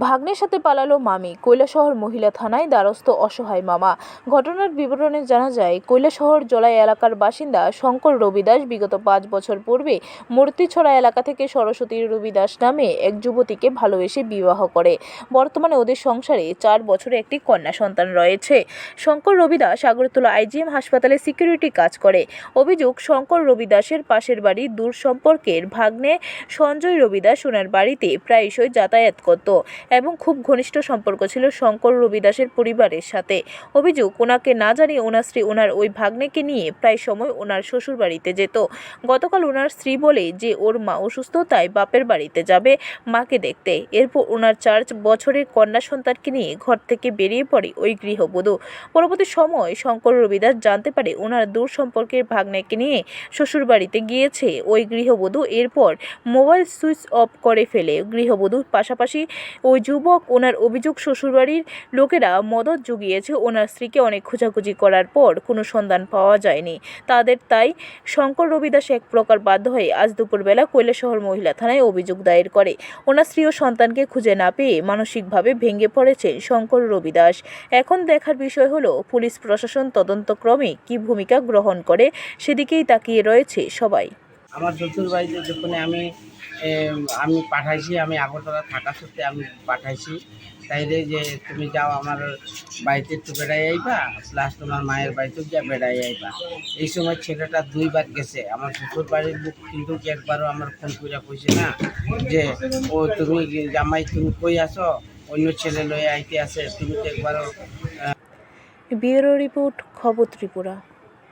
ভাগ্নের সাথে পালালো মামি। কৈলাসহর মহিলা থানায় দ্বারস্থ অসহায় মামা। ঘটনার বিবরণে জানা যায়, কৈলাসহর জলাই এলাকার বাসিন্দা শঙ্কর রবিদাস বিগত পাঁচ বছর পূর্বে মূর্তিছড়া এলাকা থেকে সরস্বতী রবিদাস নামে এক যুবতীকে ভালোবেসে বিবাহ করে। বর্তমানে ওদের সংসারে চার বছরে একটি কন্যা সন্তান রয়েছে। শঙ্কর রবিদাস আগরতলা আইজিএম হাসপাতালে সিকিউরিটি কাজ করে। অভিযোগ, শঙ্কর রবিদাসের পাশের বাড়ি দূর সম্পর্কের ভাগ্নে সঞ্জয় রবিদাস, ওনার বাড়িতে প্রায়শই যাতায়াত করত। এবং খুব ঘনিষ্ঠ সম্পর্ক ছিল শঙ্কর রবিদাসের পরিবারের সাথে। অভিযোগ, ওনাকে না জানিয়ে ওনার স্ত্রী ওনার ওই ভাগ্নেকে নিয়ে প্রায় সময় ওনার শ্বশুর বাড়িতে যেত। গতকাল ওনার স্ত্রী বলে যে, ওর মা অসুস্থ, তাই বাপের বাড়িতে যাবে মাকে দেখতে। এরপর ওনার চার বছরের কন্যা সন্তানকে নিয়ে ঘর থেকে বেরিয়ে পড়ে ওই গৃহবধূ। পরবর্তী সময় শঙ্কর রবিদাস জানতে পারে ওনার দূর সম্পর্কের ভাগ্নেকে নিয়ে শ্বশুর বাড়িতে গিয়েছে ওই গৃহবধূ। এরপর মোবাইল সুইচ অফ করে ফেলে গৃহবধূর পাশাপাশি ওই যুবক ওনার অভিযোগ শ্বশুরবাড়ির লোকেরা মদত জুগিয়েছে। ওনার স্ত্রীকে অনেক খোঁজাখুঁজি করার পর কোনো সন্ধান পাওয়া যায়নি। তাদের তাই শঙ্কর রবিদাস এক প্রকার বাধ্য হয়ে আজ দুপুরবেলা কৈলাসহর মহিলা থানায় অভিযোগ দায়ের করে। ওনার স্ত্রী ও সন্তানকে খুঁজে না পেয়ে মানসিকভাবে ভেঙে পড়েছেন শঙ্কর রবিদাস। এখন দেখার বিষয় হলো, পুলিশ প্রশাসন তদন্তক্রমে কী ভূমিকা গ্রহণ করে সেদিকেই তাকিয়ে রয়েছে সবাই। আমার শ্বশুর বাড়িতে যখন আমি আমি পাঠাইছি, আমি আগরতলা থাকা সত্ত্বে আমি পাঠাইছি। তাইলে যে তুমি যাও আমার বাড়িতে একটু বেড়াই আইবা প্লাস তোমার মায়ের বাড়িতেও যা বেড়াই আইবা। এই সময় ছেলেটা দুইবার গেছে। আমার শ্বশুর বাড়ির লোক কিন্তু একবারও আমার ফোন করে কইছে না, যে, ও, তুমি জামাই, তুমি কই আসো অন্য ছেলে লয়ে আইতে আছে। তুমি তো একবারও ব্যুরো রিপোর্ট, খবর ত্রিপুরা।